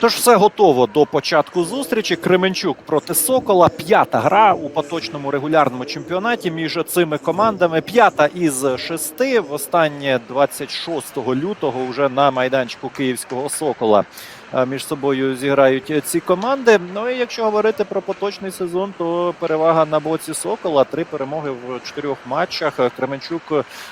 Тож все готово до початку зустрічі. Кременчук проти Сокола. П'ята гра у поточному регулярному чемпіонаті між цими командами. П'ята із шести. Востаннє 26 лютого вже на майданчику Київського Сокола. Між собою зіграють ці команди. Ну і якщо говорити про поточний сезон, то перевага на боці Сокола. Три перемоги в чотирьох матчах. Кременчук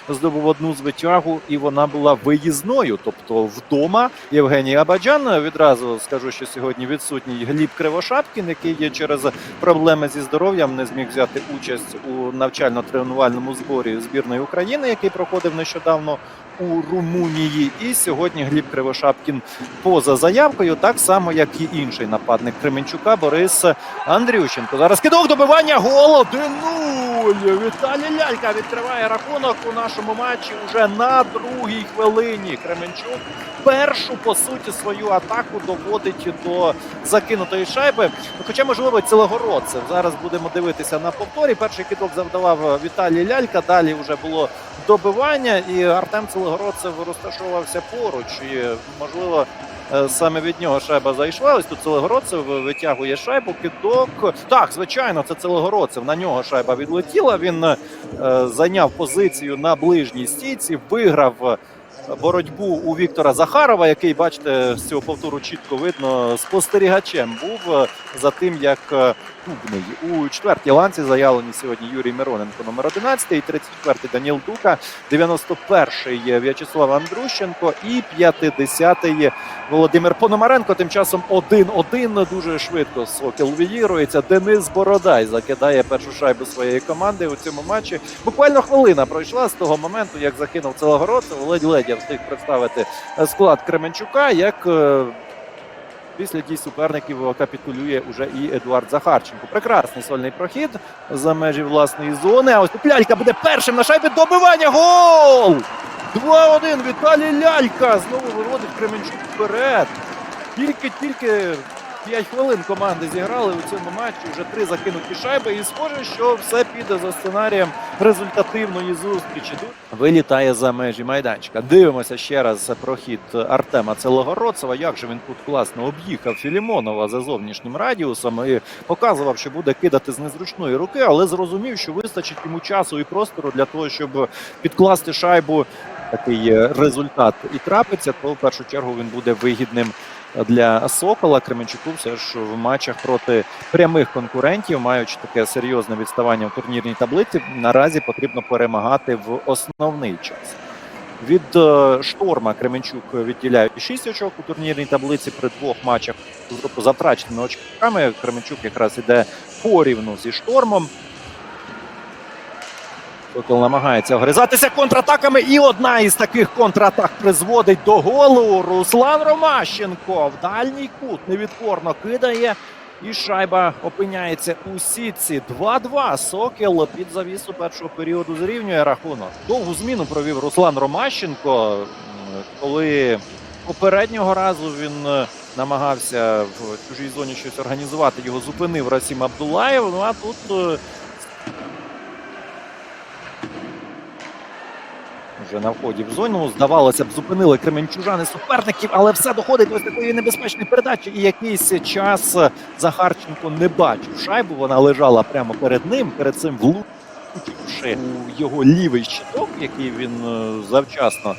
здобув одну звитягу, і вона була виїзною. Тобто вдома Євгеній Абаджан. Відразу скажу, що сьогодні відсутній Гліб Кривошапкін, який є через проблеми зі здоров'ям, не зміг взяти участь у навчально-тренувальному зборі збірної України, який проходив нещодавно у Румунії. І сьогодні Гліб Кривошапкін поза заявкою, так само як і інший нападник Кременчука Борис Андрющенко. Зараз кидок добивання гол 1-0. Віталій Лялька відкриває рахунок у нашому матчі уже на другій хвилині. Кременчук першу по суті свою атаку доводить до закинутої шайби. Хоча, можливо, Цілогородцев. Зараз будемо дивитися на повторі. Перший кидок завдавав Віталій Лялька. Далі вже було добивання, і Артем Цілогородцев розташовувався поруч. І можливо. е, Саме від нього шайба зайшла. Ось тут Целегородцев витягує шайбу. Кидок. Так, звичайно, це Целегородцев. На нього шайба відлетіла. Він е, зайняв позицію на ближній стійці, виграв е, боротьбу у Віктора Захарова, який, бачите, з цього повтору чітко видно, спостерігачем був за тим, як е, Дубний. У четвертій ланці заявлені сьогодні Юрій Мироненко, номер 11, 34-й Даніл Дука, 91-й В'ячеслав Андрущенко і 50-й Володимир Пономаренко. Тим часом 1-1 дуже швидко Сокіл виїрується. Денис Бородай закидає першу шайбу своєї команди у цьому матчі. Буквально хвилина пройшла з того моменту, як закинув Целогородцев. Ледь-ледь я встиг представити склад Кременчука. Як е, після дій суперників капітулює уже і Едуард Захарченко. Прекрасний сольний прохід за межі власної зони. А ось лялька буде першим на шайбі добивання. Гол! 2-1. Віталій Лялька знову виводить Кременчук вперед. Тільки-тільки 5 хвилин команди зіграли у цьому матчі. Вже три закинуті шайби. І схоже, що все піде за сценарієм результативної зустрічі. Тут Вилітає за межі майданчика. Дивимося ще раз прохід Артема Целогородцева. Як же він тут класно об'їхав Філімонова за зовнішнім радіусом і показував, що буде кидати з незручної руки, але зрозумів, що вистачить йому часу і простору для того, щоб підкласти шайбу. Такий е, результат і трапиться, то в першу чергу він буде вигідним для Сокола. Кременчуку все ж в матчах проти прямих конкурентів, маючи таке серйозне відставання в турнірній таблиці, наразі потрібно перемагати в основний час. Від е, шторма Кременчук відділяє 6 очок у турнірній таблиці при двох матчах тобто за очками. Кременчук якраз іде порівну зі штормом. Сокол намагається огризатися контратаками, і одна із таких контратак призводить до голу. Руслан Ромащенко в дальній кут невідпорно кидає. І шайба опиняється у сітці. 2-2. Сокіл під завісу першого періоду зрівнює рахунок. Довгу зміну провів Руслан Ромащенко, коли попереднього разу він е, намагався в чужій зоні щось організувати. Його зупинив Расім Абдулаєв. Ну а тут вже на вході в зону. Здавалося б, зупинили кременчужани суперників, але все доходить до такої небезпечної передачі. І якийсь час Захарченко не бачив шайбу. Вона лежала прямо перед ним, перед цим влучивши його лівий щиток, який він е, завчасно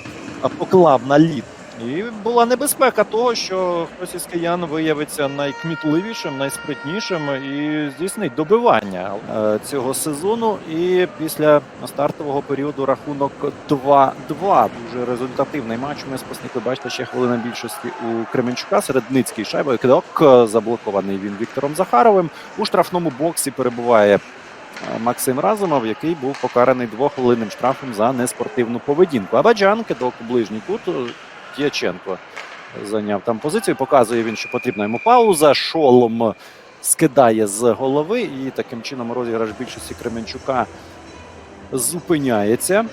поклав на лід. І була небезпека того, що хтось із киян виявиться найкмітливішим, найспритнішим і здійснить добивання е, цього сезону. І після стартового періоду рахунок 2-2. Дуже результативний матч. Ми ви бачите, ще хвилина більшості у Кременчука. Середницький шайбою кидок е, заблокований він Віктором Захаровим. У штрафному боксі перебуває. е, Максим Разумов, який був покараний двохвилинним штрафом за неспортивну поведінку. Абаджан кидок у ближній кут. Дяченко зайняв там позицію. Показує він, що потрібна йому пауза. Шолом скидає з голови, і таким чином розіграш більшості Кременчука зупиняється.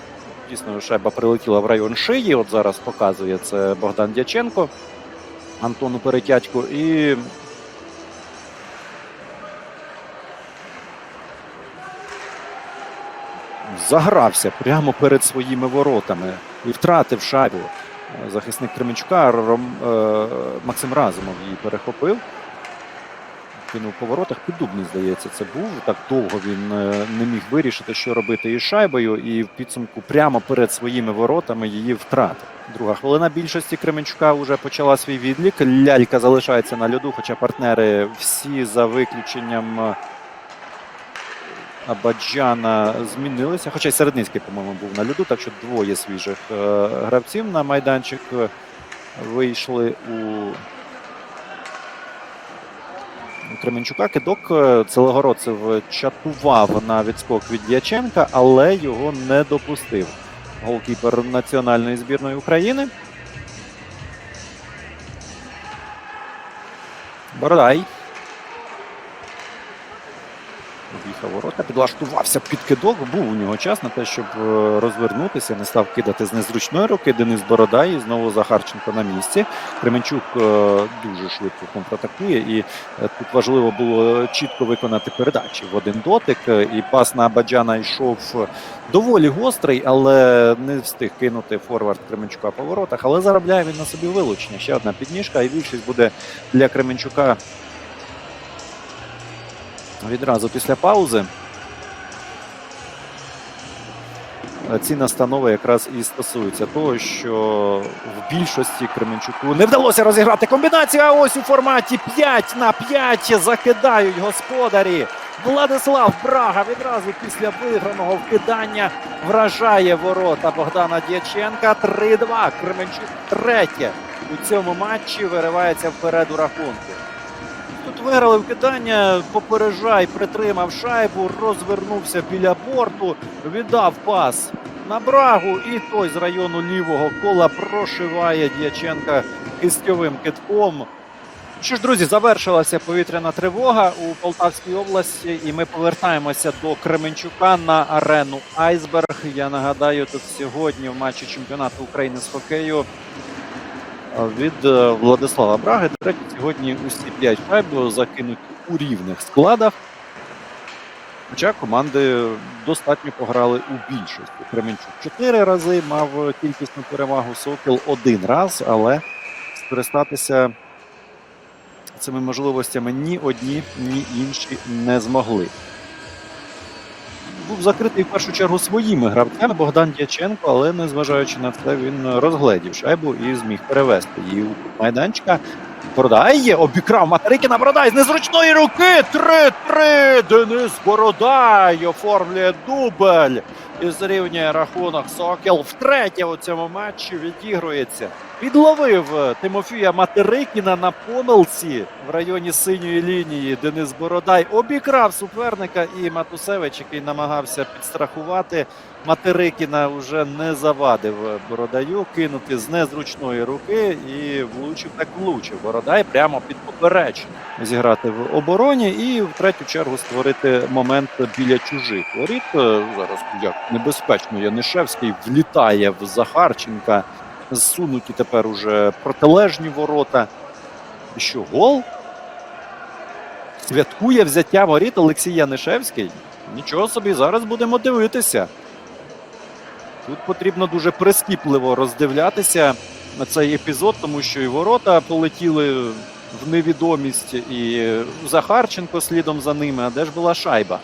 Дійсно, шайба прилетіла в район шиї. От зараз показує це Богдан Дяченко Антону Перетятьку. І загрався прямо перед своїми воротами і втратив шайбу. Е, Захисник Кременчука Ром, е, Максим Разумов її перехопив. Кинув по воротах. Піддубний, здається, це був. Так довго він е, не міг вирішити, що робити із шайбою, і в підсумку прямо перед своїми воротами її втратив. Друга хвилина більшості Кременчука вже почала свій відлік. Лялька залишається на льоду, хоча партнери всі за виключенням Абаджана змінилися. Хоча й Середницький, по-моєму, був на льоду, так що двоє свіжих е, гравців на майданчик вийшли у Кременчука. Кидок е, Целогородцев чатував на відскок від Дяченка, але його не допустив. Голкіпер національної збірної України. Бородай. Об'їхав ворота, підлаштувався під кидок. Був у нього час на те, щоб е, розвернутися, не став кидати з незручної руки. Денис Бородай і знову Захарченко на місці. Кременчук е, дуже швидко контратакує, і е, тут важливо було чітко виконати передачі в один дотик. І пас на Абаджана йшов доволі гострий, але не встиг кинути форвард Кременчука по воротах. Але заробляє він на собі вилучення. Ще одна підніжка, і більшість буде для Кременчука відразу після паузи. Е, Ці настанови якраз і стосуються того, що в більшості Кременчуку не вдалося розіграти комбінацію. А ось у форматі 5 на 5 закидають господарі. Владислав Брага відразу після виграного вкидання вражає ворота Богдана Дяченка. 3-2. Кременчук третє у цьому матчі виривається вперед у рахунку. Виграли вкидання, попереджай, притримав шайбу, розвернувся біля борту, віддав пас на брагу, і той з району лівого кола прошиває Дяченка кистьовим китком. Що ж, друзі, завершилася повітряна тривога у Полтавській області, і ми повертаємося до Кременчука на арену Айсберг. Я нагадаю, тут сьогодні в матчі чемпіонату України з хокею від е, Владислава Браги. До речі, сьогодні усі п'ять шайб закинуті у рівних складах. Хоча команди достатньо пограли у більшості. Кременчук чотири рази мав кількісну перевагу, Сокіл один раз, але скористатися цими можливостями ні одні, ні інші не змогли. Був закритий в першу чергу своїми гравцями Богдан Дяченко, але незважаючи на це, він розгледів шайбу і зміг перевести її у майданчика. Бородай обікрав Материкіна Бородай з незручної руки. 3-3. Денис Бородай оформлює дубль і зрівнює рахунок Сокіл. Втретє у цьому матчі відігрується. Підловив Тимофія Материкіна на помилці в районі синьої лінії. Денис Бородай обікрав суперника і Матусевич, який намагався підстрахувати Материкіна, вже не завадив Бородаю кинути з незручної руки і влучив так влучив. Бородай прямо під поперечину зіграти в обороні і в третю чергу створити момент біля чужих воріт. Зараз як небезпечно Янишевський влітає в Захарченка. Зсунуті тепер уже протилежні ворота. І що, гол? Святкує взяття воріт Олексій Янишевський. Нічого собі, зараз будемо дивитися. Тут потрібно дуже прискіпливо роздивлятися на цей епізод, тому що і ворота полетіли в невідомість, і Захарченко слідом за ними. А де ж була шайба?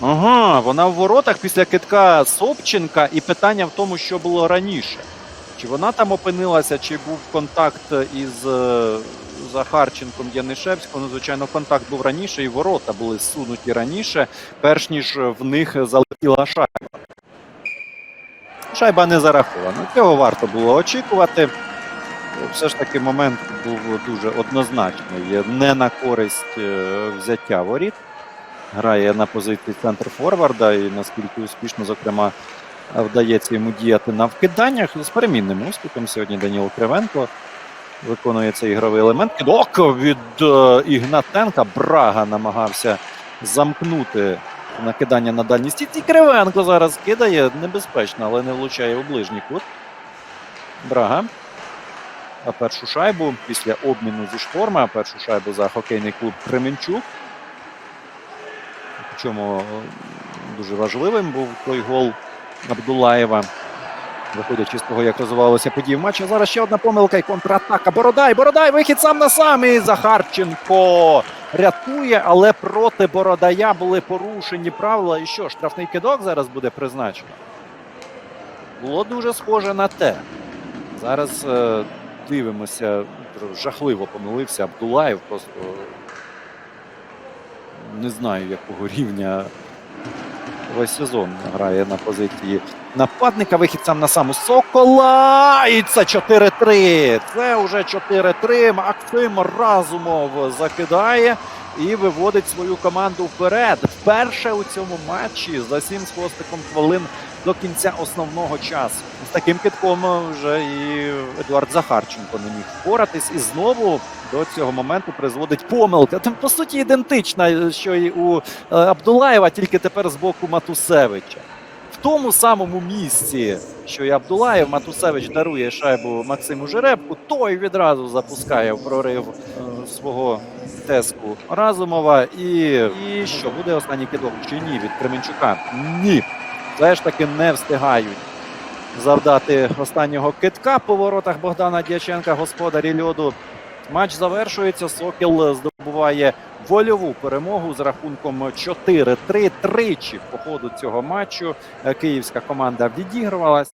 Ага, вона в воротах після китка Собченка, і питання в тому, що було раніше. Чи вона там опинилася, чи був контакт із е, Захарченком Янишевським? Ну, звичайно, контакт був раніше, і ворота були зсунуті раніше, перш ніж в них залетіла шайба. Шайба не зарахована. Цього варто було очікувати. Все ж таки момент був дуже однозначний. Не на користь е, взяття воріт. Грає на позиції центр форварда і наскільки успішно, зокрема, вдається йому діяти на вкиданнях з перемінним успіхом. Сьогодні Даніло Кривенко виконує цей ігровий елемент. Кидок від е, Ігнатенка. Брага намагався замкнути накидання на дальній стійці. Кривенко зараз кидає небезпечно, але не влучає у ближній кут. Брага. А першу шайбу після обміну зі шторма. Першу шайбу за хокейний клуб Кременчук. Причому е, дуже важливим був той гол Абдулаєва. Виходячи з того, як розвивалися події в матчі. Зараз ще одна помилка і контратака. Бородай, Бородай, вихід сам на сам. І Захарченко рятує, але проти Бородая були порушені правила. І що, штрафний кидок зараз буде призначено? Було дуже схоже на те. Зараз е, дивимося, жахливо помилився Абдулаєв. Просто не знаю, якого рівня весь сезон грає на позиції нападника. Вихід сам на саму Сокола. І це 4-3. Це вже 4-3. Максим Разумов закидає і виводить свою команду вперед. Вперше у цьому матчі за 7 з хвостиком хвилин до кінця основного часу. З таким китком вже і Едуард Захарченко не міг впоратись. І знову до цього моменту призводить помилка. Там, по суті, ідентична, що і у е, Абдулаєва, тільки тепер з боку Матусевича. Тому самому місці, що і Абдулаєв, Матусевич дарує шайбу Максиму Жеребку, той відразу запускає в прорив е, свого теску Разумова. І, і що буде останній кидок чи ні від Кременчука? Ні. Все ж таки не встигають завдати останнього китка по воротах Богдана Дяченка, господарі льоду. Матч завершується. Сокіл здобуває вольову перемогу з рахунком 4-3. Тричі по ходу цього матчу е, київська команда відігрувалась.